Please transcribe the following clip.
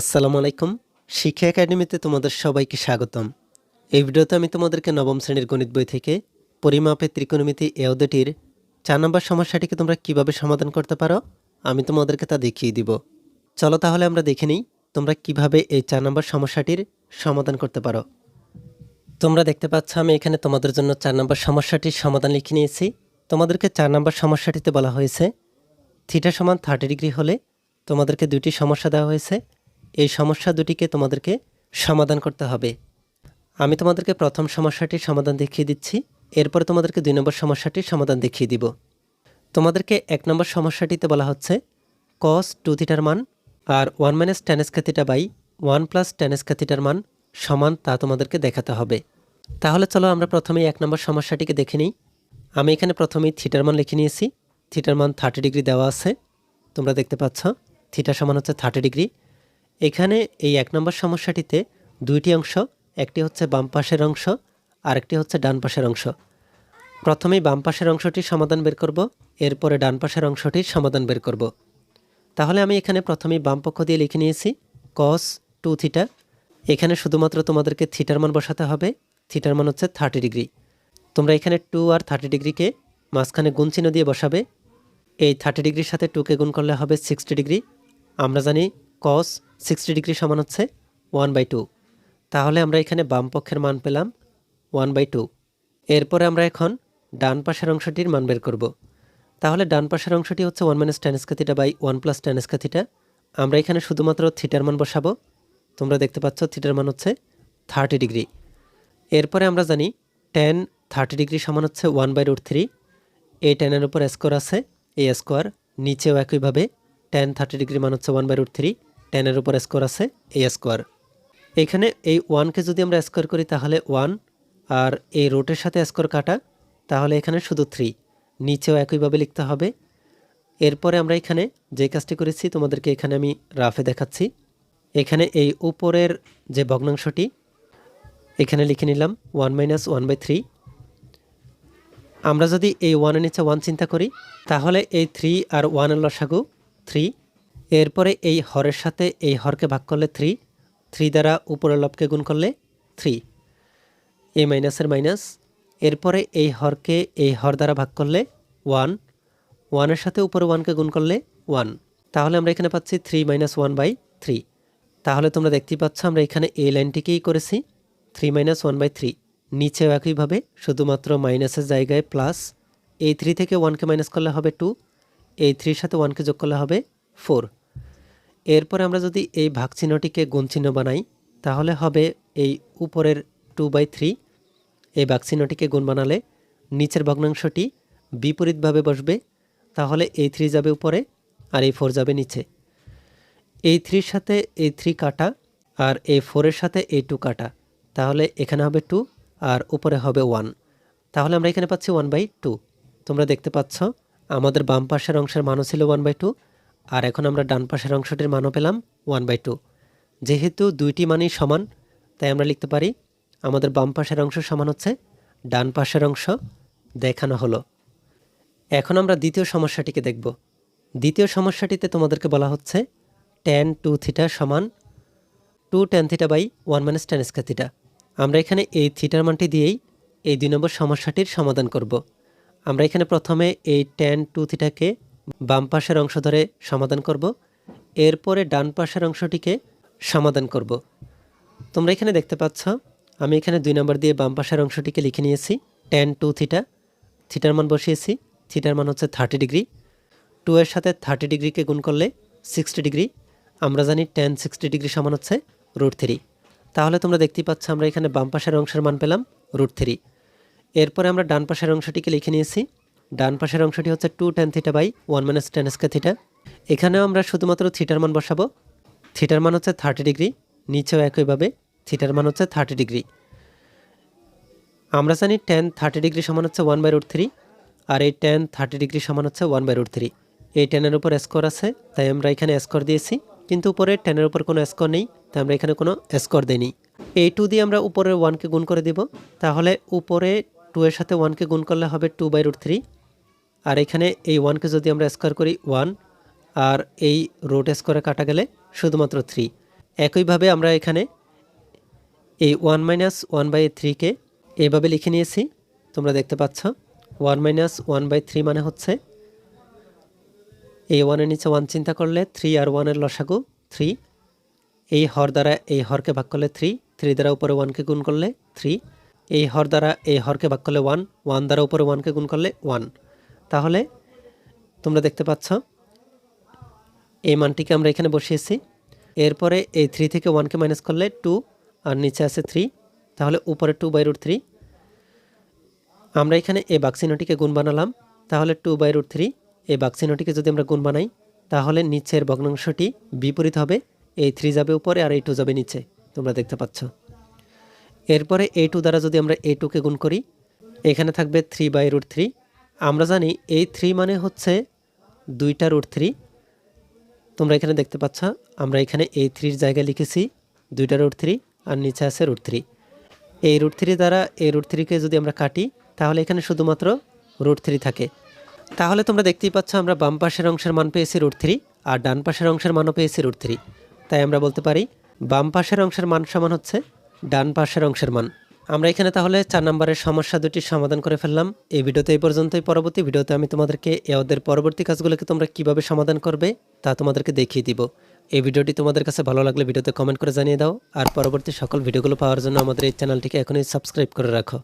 আসসালামু আলাইকুম। শিক্ষা একাডেমিতে তোমাদের সবাইকে স্বাগতম। এই ভিডিওতে আমি তোমাদেরকে নবম শ্রেণির গণিত বই থেকে পরিমাপের ত্রিকোণমিতি এ অধ্যায়টির চার নম্বর সমস্যাটিকে তোমরা কীভাবে সমাধান করতে পারো, আমি তোমাদেরকে তা দেখিয়ে দিব। চলো তাহলে আমরা দেখে নিই তোমরা কীভাবে এই চার নম্বর সমস্যাটির সমাধান করতে পারো। তোমরা দেখতে পাচ্ছ আমি এখানে তোমাদের জন্য চার নম্বর সমস্যাটির সমাধান লিখে নিয়েছি। তোমাদেরকে চার নম্বর সমস্যাটিতে বলা হয়েছে, থিটা সমান থার্টি ডিগ্রি হলে তোমাদেরকে দুটি সমস্যা দেওয়া হয়েছে। এই সমস্যা দুটিকে তোমাদেরকে সমাধান করতে হবে। আমি তোমাদেরকে প্রথম সমস্যাটির সমাধান দেখিয়ে দিচ্ছি, এরপর তোমাদেরকে দুই নম্বর সমস্যাটির সমাধান দেখিয়ে দিব। তোমাদেরকে এক নম্বর সমস্যাটিতে বলা হচ্ছে কস টু থিটার মান আর ওয়ান মাইনাস টেনেস থিটা বাই ওয়ান প্লাস টেনেস থিটার মান সমান তা তোমাদেরকে দেখাতে হবে। তাহলে চলো আমরা প্রথমেই এক নম্বর সমস্যাটিকে দেখে নিই। আমি এখানে প্রথমেই থিটার মান লিখে নিয়েছি। থিটার মান থার্টি ডিগ্রি দেওয়া আছে। তোমরা দেখতে পাচ্ছ থিটা সমান হচ্ছে থার্টি ডিগ্রি এখানে এই এক নম্বর সমস্যাটিতে দুইটি অংশ, একটি হচ্ছে বাম পাশের অংশ, আরেকটি হচ্ছে ডান পাশের অংশ। প্রথমেই বাম পাশের অংশটির সমাধান বের করব, এরপরে ডান পাশের অংশটির সমাধান বের করব। তাহলে আমি এখানে প্রথমেই বাম পক্ষ দিয়ে লিখে নিয়েছি কস টু থিটা এখানে শুধুমাত্র তোমাদেরকে থিটার মান বসাতে হবে থিটার মান হচ্ছে থার্টি ডিগ্রি তোমরা এখানে টু আর থার্টি ডিগ্রিকে মাঝখানে গুণ চিহ্ন দিয়ে বসাবে। এই থার্টি ডিগ্রির সাথে টুকে গুণ করলে হবে সিক্সটি ডিগ্রি আমরা জানি কস সিক্সটি ডিগ্রি সমান হচ্ছে ওয়ান বাই টু তাহলে আমরা এখানে বাম পক্ষের মান পেলাম ওয়ান বাই টু এরপরে আমরা এখন ডান পাশের অংশটির মান বের করব। তাহলে ডান পাশের অংশটি হচ্ছে one minus tan theta by one plus tan theta আমরা এখানে শুধুমাত্র থিটার মান বসাবো। তোমরা দেখতে পাচ্ছ থিটার মান হচ্ছে থার্টি ডিগ্রি এরপরে আমরা জানি টেন থার্টি ডিগ্রি সমান হচ্ছে ওয়ান বাই রুট থ্রি এই টেনের উপর স্কোয়ার আছে এই স্কোয়ার নিচেও একইভাবে টেন থার্টি ডিগ্রি মান হচ্ছে ওয়ান বাই রুট থ্রি টেনের উপর স্কোয়ার আছে, এই স্কোয়ার এখানে এই ওয়ানকে যদি আমরা স্কোয়ার করি, তাহলে ওয়ান আর এই রোটের সাথে স্কোয়ার কাটা, তাহলে এখানে শুধু থ্রি নিচেও একইভাবে লিখতে হবে। এরপরে আমরা এখানে যে কাজটি করেছি, তোমাদেরকে এখানে আমি রাফে দেখাচ্ছি। এখানে এই উপরের যে ভগ্নাংশটি, এখানে লিখে নিলাম one minus one by three আমরা যদি এই ওয়ানের নিচে ওয়ান চিন্তা করি, তাহলে এই থ্রি আর ওয়ানের লসাগু থ্রি এরপরে এই হরের সাথে এই হরকে ভাগ করলে থ্রি থ্রি দ্বারা উপরের লবকে গুণ করলে থ্রি এ মাইনাসের মাইনাস এরপরে এই হরকে এই হর দ্বারা ভাগ করলে ওয়ান ওয়ানের সাথে উপরে ওয়ানকে গুণ করলে ওয়ান তাহলে আমরা এখানে পাচ্ছি three minus one by three তাহলে তোমরা দেখতেই পাচ্ছ আমরা এখানে এই লাইনটিকেই করেছি। Three minus one by three নিচেও একইভাবে শুধুমাত্র মাইনাসের জায়গায় প্লাস এই থ্রি থেকে ওয়ানকে মাইনাস করলে হবে টু এই থ্রির সাথে ওয়ানকে যোগ করলে হবে ফোর এরপরে আমরা যদি এই ভাগ চিহ্নটিকে গুণ চিহ্ন বানাই, তাহলে হবে এই উপরের টু বাই থ্রি এই ভাগ চিহ্নটিকে গুণ বানালে নিচের ভগ্নাংশটি বিপরীতভাবে বসবে, তাহলে এই থ্রি যাবে উপরে আর এই ফোর যাবে নিচে। এই থ্রির সাথে এই থ্রি কাটা আর এই ফোরের সাথে এই টু কাটা, তাহলে এখানে হবে টু আর উপরে হবে ওয়ান তাহলে আমরা এখানে পাচ্ছি ওয়ান বাই টু তোমরা দেখতে পাচ্ছ, আমাদের বাম পাশের অংশের মানও ছিল ওয়ান বাই টু আর এখন আমরা ডান পাশের অংশটির মানও পেলাম ওয়ান বাই টু। যেহেতু দুইটি মানই সমান, তাই আমরা লিখতে পারি আমাদের বাম পাশের অংশ সমান হচ্ছে, ডান পাশের অংশ দেখানো হলো। এখন আমরা দ্বিতীয় সমস্যাটিকে দেখব। দ্বিতীয় সমস্যাটিতে তোমাদেরকে বলা হচ্ছে টেন টু থিটা সমান two tan theta by one minus tan square theta আমরা এখানে এই থিটার মানটি দিয়েই এই দুই নম্বর সমস্যাটির সমাধান করব। আমরা এখানে প্রথমে এই টেন টু থিটাকে বাম পাশের অংশ ধরে সমাধান করব। এরপরে ডান পাশের অংশটিকে সমাধান করব। তোমরা এখানে দেখতে পাচ্ছ, আমি এখানে দুই নম্বর দিয়ে বাম পাশের অংশটিকে লিখে নিয়েছি টেন টু থিটা থিটার মান বসিয়েছি থিটার মান হচ্ছে থার্টি ডিগ্রি টু এর সাথে থার্টি ডিগ্রিকে গুণ করলে সিক্সটি ডিগ্রি আমরা জানি টেন সিক্সটি ডিগ্রি সমান হচ্ছে রুট থ্রি তাহলে তোমরা দেখতেই পাচ্ছ, আমরা এখানে বাম পাশের অংশের মান পেলাম রুট থ্রি এরপরে আমরা ডান পাশের অংশটিকে লিখে নিয়েছি ডান পাশের অংশটি হচ্ছে two tan theta by one minus tan square theta এখানেও আমরা শুধুমাত্র থিটার মান বসাবো। থিটার মান হচ্ছে থার্টি ডিগ্রি নিচেও একইভাবে থিটার মান হচ্ছে থার্টি ডিগ্রি আমরা জানি টেন থার্টি ডিগ্রি সমান হচ্ছে ওয়ান বাই রুট থ্রি আর এই টেন থার্টি ডিগ্রি সমান হচ্ছে ওয়ান বাই রুট থ্রি এই টেনের উপর স্কোর আছে, তাই আমরা এখানে স্কোর দিয়েছি। কিন্তু উপরে টেনের উপর কোনো স্কোর নেই, তাই আমরা এখানে কোনো স্কোর দেইনি। এই টু দিয়ে আমরা উপরের ওয়ানকে গুণ করে দিব। তাহলে উপরে টু এর সাথে ওয়ানকে গুণ করলে হবে টু বাই রুট থ্রি আর এখানে এই ওয়ানকে যদি আমরা স্কোয়ার করি ওয়ান আর এই রোড স্কোয়ারে কাটা গেলে শুধুমাত্র থ্রি একইভাবে আমরা এখানে এই ওয়ান মাইনাস ওয়ান বাই থ্রিকে এভাবে লিখে নিয়েছি। তোমরা দেখতে পাচ্ছ one minus one by three মানে হচ্ছে এই ওয়ানের নিচে ওয়ান চিন্তা করলে থ্রি আর ওয়ানের লসাগু থ্রি এই হর দ্বারা এই হরকে ভাগ করলে থ্রি থ্রি দ্বারা উপরে ওয়ানকে গুণ করলে থ্রি এই হর দ্বারা এই হরকে ভাগ করলে ওয়ান ওয়ান দ্বারা উপরে ওয়ানকে গুণ করলে ওয়ান তাহলে তোমরা দেখতে পাচ্ছ, এই মানটিকে আমরা এখানে বসিয়েছি। এরপরে এই থ্রি থেকে ওয়ানকে মাইনাস করলে টু আর নিচে আছে থ্রি তাহলে উপরে টু বাই রুট থ্রি আমরা এখানে এই বাক্সিনোটিকে গুণ বানালাম, তাহলে টু বাই রুট থ্রি এই বাক্সিনোটিকে যদি আমরা গুণ বানাই, তাহলে নিচের ভগ্নাংশটি বিপরীত হবে, এই থ্রি যাবে উপরে আর এই টু যাবে নিচে, তোমরা দেখতে পাচ্ছ। এরপরে এই টু দ্বারা যদি আমরা এই টুকে গুণ করি, এখানে থাকবে থ্রি বাই রুট থ্রি আমরা জানি এই থ্রি মানে হচ্ছে দুইটা রুট থ্রি তোমরা এখানে দেখতে পাচ্ছ, আমরা এখানে এই থ্রির জায়গায় লিখেছি দুইটা রুট থ্রি আর নিচে আছে রুট থ্রি এই রুট থ্রি দ্বারা এই রুট থ্রিকে যদি আমরা কাটি, তাহলে এখানে শুধুমাত্র রুট থ্রি থাকে। তাহলে তোমরা দেখতেই পাচ্ছ, আমরা বাম পাশের অংশের মান পেয়েছি রুট থ্রি আর ডান পাশের অংশের মানও পেয়েছি রুট থ্রি তাই আমরা বলতে পারি, বাম পাশের অংশের মান সমান হচ্ছে ডান পাশের অংশের মান। আমরা এখানে তাহলে চার নম্বরের সমস্যা দুটি সমাধান করে ফেললাম। এই ভিডিওতে এই পর্যন্তই। পরবর্তী ভিডিওতে আমি তোমাদেরকে এদের পরবর্তী কাজগুলোকে তোমরা কীভাবে সমাধান করবে তা তোমাদেরকে দেখিয়ে দিব। এই ভিডিওটি তোমাদের কাছে ভালো লাগলে ভিডিওতে কমেন্ট করে জানিয়ে দাও। আর পরবর্তী সকল ভিডিওগুলো পাওয়ার জন্য আমাদের এই চ্যানেলটিকে এখনই সাবস্ক্রাইব করে রাখো।